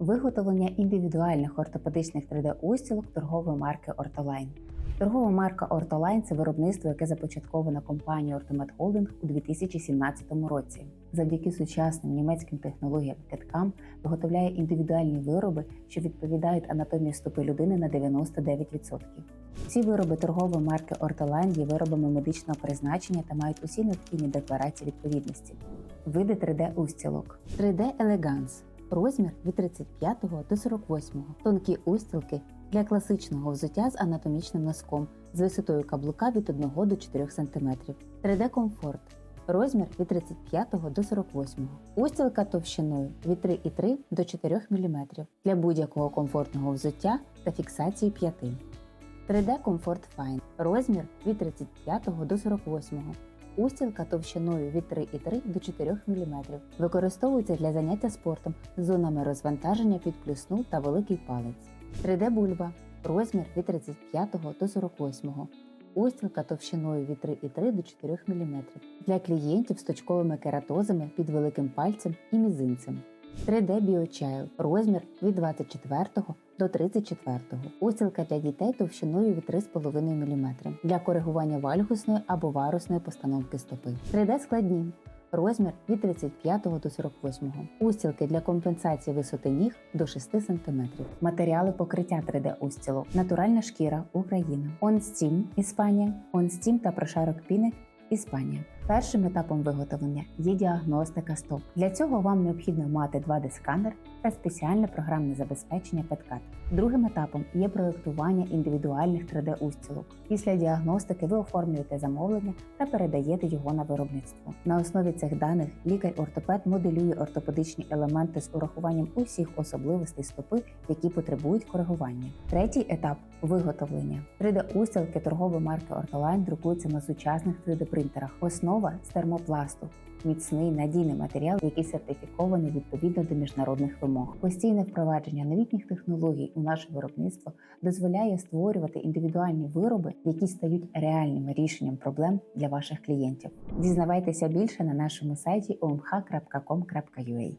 Виготовлення індивідуальних ортопедичних 3D-устілок торгової марки Ортолайн. Торгова марка Ортолайн це виробництво, яке започатковано компанією Ортомед Холдинг у 2017 році. Завдяки сучасним німецьким технологіям CAD-CAM виготовляє індивідуальні вироби, що відповідають анатомії стопи людини на 99%. Ці вироби торгової марки Ортолайн є виробами медичного призначення та мають усі необхідні декларації відповідності. Види 3D-устілок. 3D Elegance. Розмір від 35 до 48. Тонкі устілки для класичного взуття з анатомічним носком з висотою каблука від 1 до 4 см. 3D Комфорт. Розмір від 35 до 48. Устілка товщиною від 3,3 до 4 мм для будь-якого комфортного взуття та фіксації п'яти. 3D Comfort Fine. Розмір від 35 до 48. Устілка товщиною від 3,3 до 4 мм. Використовується для заняття спортом з зонами розвантаження під плюсну та великий палець. 3D бульба. Розмір від 35 до 48. Устілка товщиною від 3,3 до 4 мм. Для клієнтів з точковими кератозами під великим пальцем і мізинцем. 3D BioChild. Розмір від 24 до 34. Устілка для дітей товщиною від 3,5 мм для коригування вальгусної або варусної постановки стопи. 3D складні. Розмір від 35 до 48. Устілки для компенсації висоти ніг до 6 см. Матеріали покриття 3D устілок. Натуральна шкіра Україна. OnSteam Іспанія. OnSteam та прошарок піни Іспанія. Першим етапом виготовлення є діагностика стоп. Для цього вам необхідно мати 2D-сканер та спеціальне програмне забезпечення PetCat. Другим етапом є проєктування індивідуальних 3D-устілок. Після діагностики ви оформлюєте замовлення та передаєте його на виробництво. На основі цих даних лікар-ортопед моделює ортопедичні елементи з урахуванням усіх особливостей стопи, які потребують коригування. Третій етап виготовлення. 3D-устілки торгової марки Ортолайн друкуються на сучасних 3D-принтерах. Основа з термопласту. Міцний надійний матеріал, який сертифікований відповідно до міжнародних вимог. Постійне впровадження новітніх технологій у наше виробництво дозволяє створювати індивідуальні вироби, які стають реальним рішенням проблем для ваших клієнтів. Дізнавайтеся більше на нашому сайті omh.com.ua.